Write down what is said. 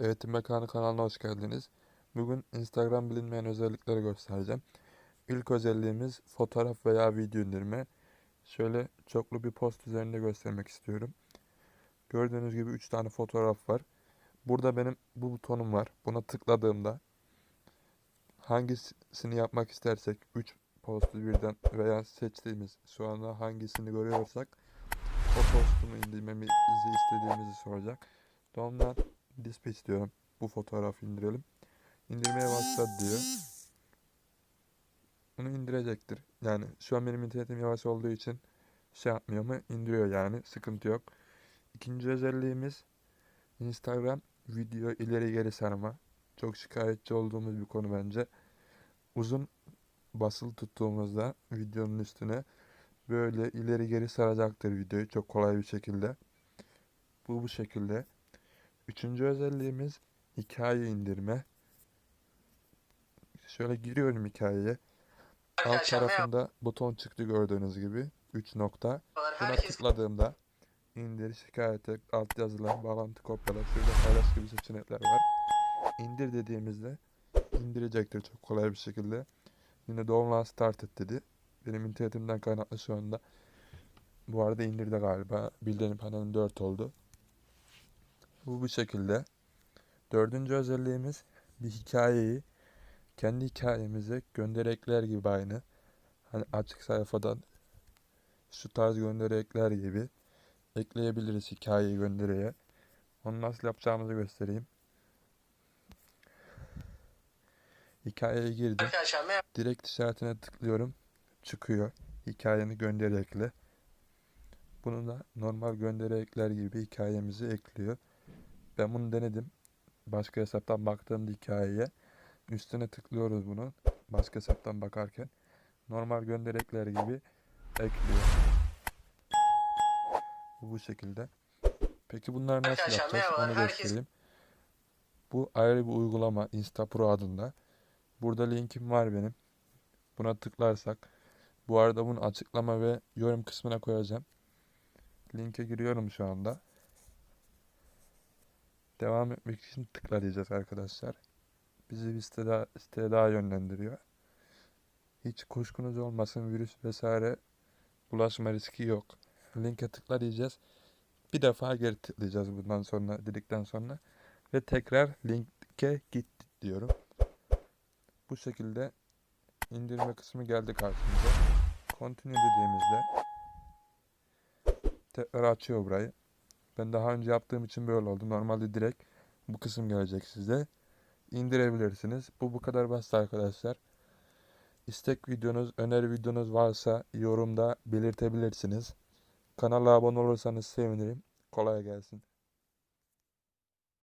Eğitim Mekanı kanalına hoş geldiniz. Bugün Instagram bilinmeyen özellikleri göstereceğim. İlk özelliğimiz fotoğraf veya video indirme. Şöyle çoklu bir post üzerinde göstermek istiyorum. Gördüğünüz gibi 3 tane fotoğraf var. Burada benim bu butonum var. Buna tıkladığımda hangisini yapmak istersek 3 postu birden veya seçtiğimiz şu anda hangisini görüyorsak o postumu indirmemizi istediğimizi soracak. Doğumdan display istiyorum. Bu fotoğrafı indirelim. İndirmeye başladı diyor. Bunu indirecektir. Yani şu an benim internetim yavaş olduğu için şey yapmıyor mu? İndiriyor yani. Sıkıntı yok. İkinci özelliğimiz Instagram video ileri geri sarma. Çok şikayetçi olduğumuz bir konu bence. Uzun basılı tuttuğumuzda videonun üstüne böyle ileri geri saracaktır videoyu çok kolay bir şekilde. Bu bu şekilde. Üçüncü özelliğimiz hikaye indirme. Şöyle giriyorum hikayeye. Alt tarafında buton çıktı gördüğünüz gibi. 3 nokta. Buna tıkladığımda indir, şikayet et, alt yazılar, bağlantı kopyala, şurada paylaş gibi seçenekler var. İndir dediğimizde indirecektir çok kolay bir şekilde. Yine download start et dedi. Benim internetimden kaynaklı şu anda. Bu arada indirdi galiba. Bildirim panelim 4 oldu. Bu bu şekilde. Dördüncü özelliğimiz bir hikayeyi kendi hikayemize gönderekler gibi aynı. Hani açık sayfadan şu tarz gönderekler gibi ekleyebiliriz hikayeyi göndereye. Onu nasıl yapacağımızı göstereyim. Hikayeye girdim. Direkt işaretine tıklıyorum. Çıkıyor. Hikayeni gönderi ekle. Bunu da normal gönderi ekler gibi hikayemizi ekliyor. Ben bunu denedim. Başka hesaptan baktığımda hikayeye. Üstüne tıklıyoruz bunu. Başka hesaptan bakarken. Normal gönderi ekler gibi ekliyor. Bu şekilde. Peki bunları nasıl Arkadaşlar yapacağız? Onu herkes- göstereyim. Bu ayrı bir uygulama Insta Pro adında. Burada linkim var benim. Buna tıklarsak. Bu arada bunu açıklama ve yorum kısmına koyacağım. Linke giriyorum şu anda. Devam etmek için tıkla diyeceğiz arkadaşlar. Bizi bir site daha, siteye daha yönlendiriyor. Hiç kuşkunuz olmasın virüs vesaire bulaşma riski yok. Linke tıkla diyeceğiz. Bir defa geri tıklayacağız bundan sonra dedikten sonra. Ve tekrar linke git diyorum. Bu şekilde indirme kısmı geldi karşımıza. Continue dediğimizde tekrar açıyor burayı. Ben daha önce yaptığım için böyle oldu. Normalde direkt bu kısım gelecek size. İndirebilirsiniz. Bu bu kadar basit arkadaşlar. İstek videonuz, öneri videonuz varsa yorumda belirtebilirsiniz. Kanala abone olursanız sevinirim. Kolay gelsin.